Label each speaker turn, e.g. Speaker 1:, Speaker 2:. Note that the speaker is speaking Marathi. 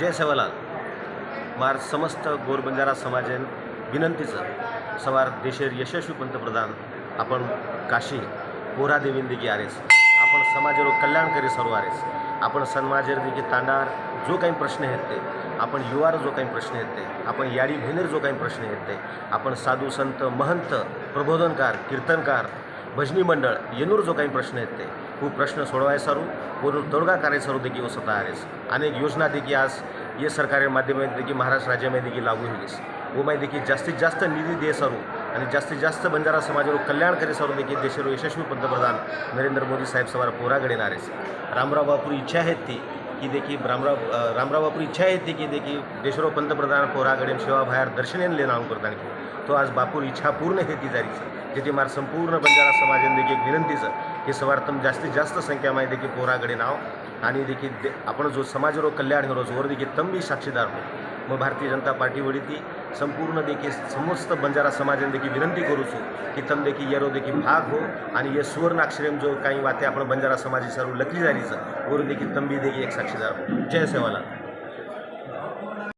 Speaker 1: जय सेवालाल. मार समस्त गोरबंजारा समाजन विनंतीचं. सवार देशेर यशस्वी पंतप्रधान आपण काशी पोरा देवीन देखी आरेस. आपण समाजारो कल्याणकारी सर्व आरेस. आपण समाजेर देखी तांडार जो काही प्रश्न आहेत ते. आपण युवार जो काही प्रश्न आहेत ते. आपण याडी भेनेर जो काही प्रश्न आहेत ते. आपण साधू संत महंत प्रबोधनकार कीर्तनकार भजनी मंडळ येनूर जो काही प्रश्न आहेत ते. खूप प्रश्न सोडवाय सारू. वरून तोडगा कार्य देखील स्वतः आहेस अनेक योजना देखील आज ये सरकारी माध्यमात देखील महाराष्ट्र राज्यामध्ये देखील लागू होईस व देखील जास्तीत जास्त निधी दे सारू आणि जास्तीत जास्त बंजारा समाजावर करे सर्व देखील देशावर यशस्वी पंतप्रधान नरेंद्र मोदी साहेब सवार पोराकडे नारेस रामराव बापूर इच्छा आहेत ती की देखील रामराव रामराव बापूर इच्छा आहेत ती की देखील देशरो पंतप्रधान पोराकडे सेवा बाहेर दर्शनेन ले नाव करताना तो आज बापूर इच्छा पूर्ण हे ती जारीचं जेथे मार संपूर्ण बंजारा समाजाने देखील एक विनंतीचं हे सवारतम जास्तीत जास्त संख्यामध्ये देखील पोराकडे नाव आणि देखील दे आपण जो समाजरोग कल्याण करो देखील तंबी साक्षीदार हो मग भारतीय जनता पार्टी ती संपूर्ण देखील समस्त बंजारा समाजाने देखील विनंती करू की तम देखील येरो देखील भाग हो आणि ये सुवर्ण जो काही वाते आपण बंजारा समाजी सर्व लकली जाणीचं वरून देखील तंबी देखील एक साक्षीदार हो जय सेवाला